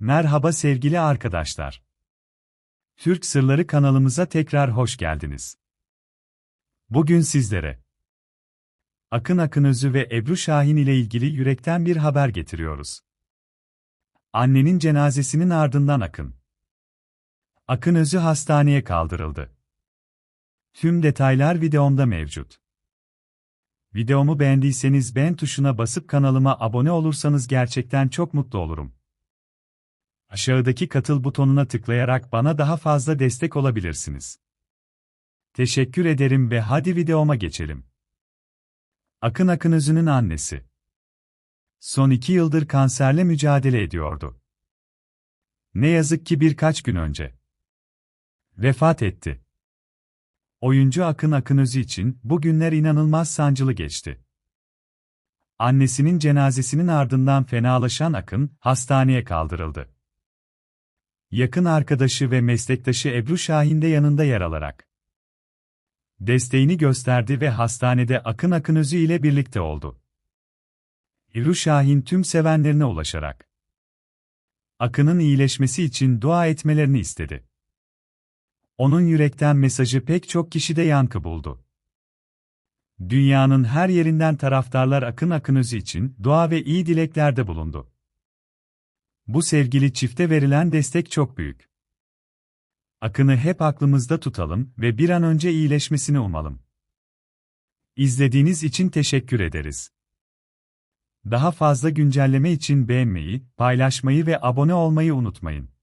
Merhaba sevgili arkadaşlar. Türk Sırları kanalımıza tekrar hoş geldiniz. Bugün sizlere Akın Akınözü ve Ebru Şahin ile ilgili yürekten bir haber getiriyoruz. Annenin cenazesinin ardından Akın. Akınözü hastaneye kaldırıldı. Tüm detaylar videomda mevcut. Videomu beğendiyseniz beğen tuşuna basıp kanalıma abone olursanız gerçekten çok mutlu olurum. Aşağıdaki katıl butonuna tıklayarak bana daha fazla destek olabilirsiniz. Teşekkür ederim ve hadi videoma geçelim. Akın Akınözü'nün annesi. Son iki yıldır kanserle mücadele ediyordu. Ne yazık ki birkaç gün önce vefat etti. Oyuncu Akın Akınözü için bu günler inanılmaz sancılı geçti. Annesinin cenazesinin ardından fenalaşan Akın hastaneye kaldırıldı. Yakın arkadaşı ve meslektaşı Ebru Şahin de yanında yer alarak desteğini gösterdi ve hastanede Akın Akınözü ile birlikte oldu. Ebru Şahin tüm sevenlerine ulaşarak Akın'ın iyileşmesi için dua etmelerini istedi. Onun yürekten mesajı pek çok kişide yankı buldu. Dünyanın her yerinden taraftarlar Akın Akınözü için dua ve iyi dileklerde bulundu. Bu sevgili çifte verilen destek çok büyük. Akın'ı hep aklımızda tutalım ve bir an önce iyileşmesini umalım. İzlediğiniz için teşekkür ederiz. Daha fazla güncelleme için beğenmeyi, paylaşmayı ve abone olmayı unutmayın.